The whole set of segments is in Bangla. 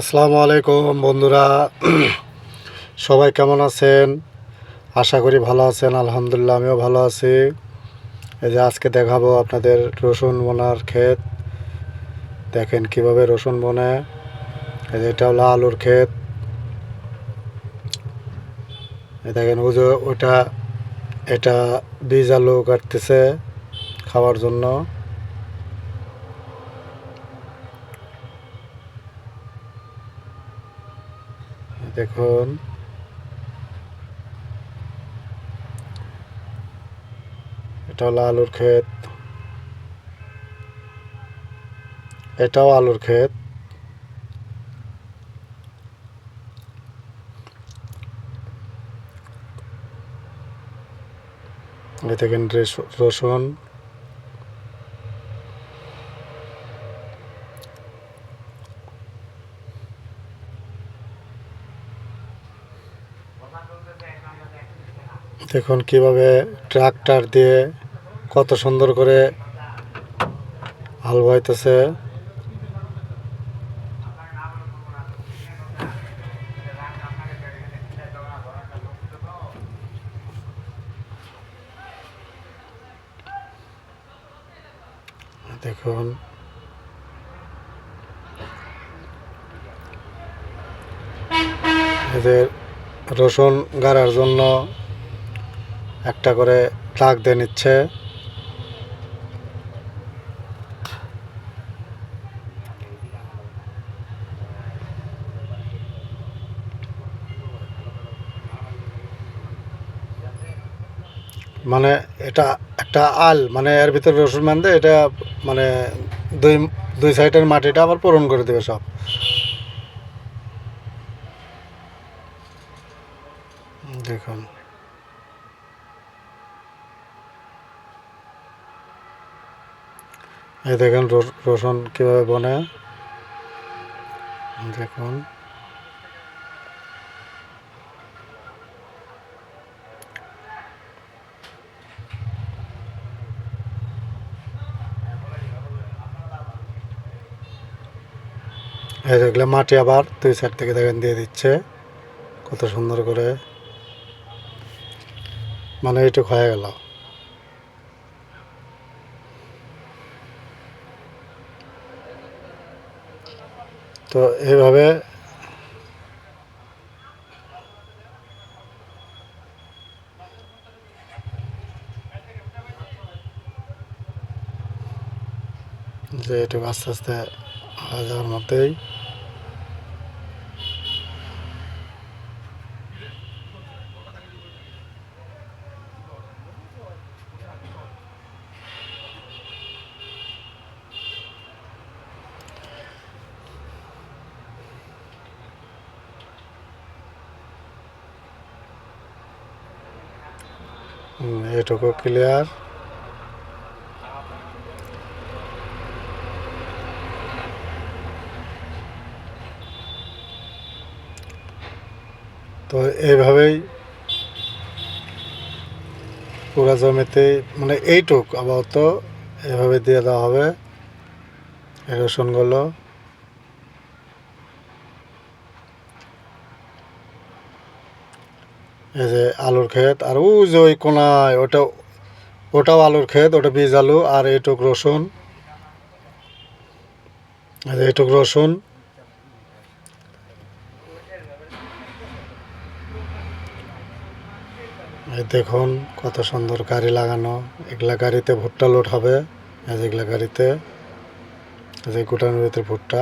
আসসালামু আলাইকুম বন্ধুরা। সবাই কেমন আছেন? আশা করি ভালো আছেন, আলহামদুলিল্লাহ আমিও ভালো আছি। এই যে আজকে দেখাবো আপনাদের রসুন বোনার ক্ষেত। দেখেন কীভাবে রসুন বনে। এই যে এটা হলো আলুর ক্ষেত। দেখেন ওই যে ওটা এটা বীজ আলু কাটতেছে খাওয়ার জন্য। দেখুন। এটা হলো আলুর ক্ষেত। এটাও আলুর ক্ষেত। দেখেন রসুন। দেখুন কীভাবে ট্রাক্টর দিয়ে কত সুন্দর করে হাল বাইতেছে। দেখুন। এদের রসুন গাড়ার জন্য একটা করে ট্রাক দিয়ে নিচ্ছে। মানে এটা একটা আল মানে এর ভিতরে রসুন বান্ধে এটা মানে দুই দুই সাইডের মাটিটা আবার পূরণ করে দেবে সব। দেখুন। এই দেখেন রস- রসুন কীভাবে বনে। দেখুন। এই দেখলে মাটি আবার দুই সাইড থেকে দেখেন দিয়ে দিচ্ছে। কত সুন্দর করে। মানে এইটুক হয়ে গেল। তো এইভাবে যে এটুকু আস্তে আস্তে হয়ে যাওয়ার মধ্যেই এটুকু ক্লিয়ার তো এইভাবেই পুরা জমিতে মানে এইটুক আপাতত এভাবে দিয়ে দেওয়া হবে। রসুনগুলো। এই যে আলুর ক্ষেত, আর ওই যে ওই কোনায়, ওটা, ওটাও আলুর ক্ষেত, ওটা বীজ আলু, আর এইটুক রসুন। এইটুক রসুন। দেখুন কত সুন্দর গাড়ি লাগানো। এগুলা গাড়িতে ভুট্টা লোড হবে। এগুলা গাড়িতে। যে গুটানোর ভিতরে ভুট্টা।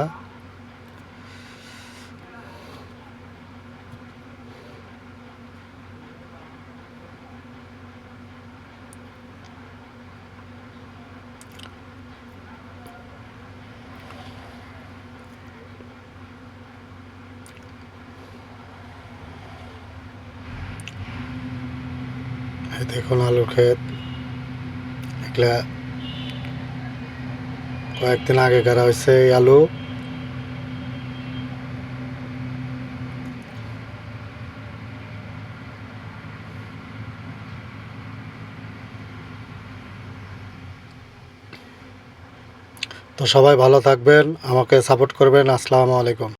দেখুন আলুর ক্ষেত এগুলা কয়েকদিন আগে গাড়া হয়েছে এই আলু। তো সবাই ভালো থাকবেন, আমাকে সাপোর্ট করবেন। আসসালামু আলাইকুম।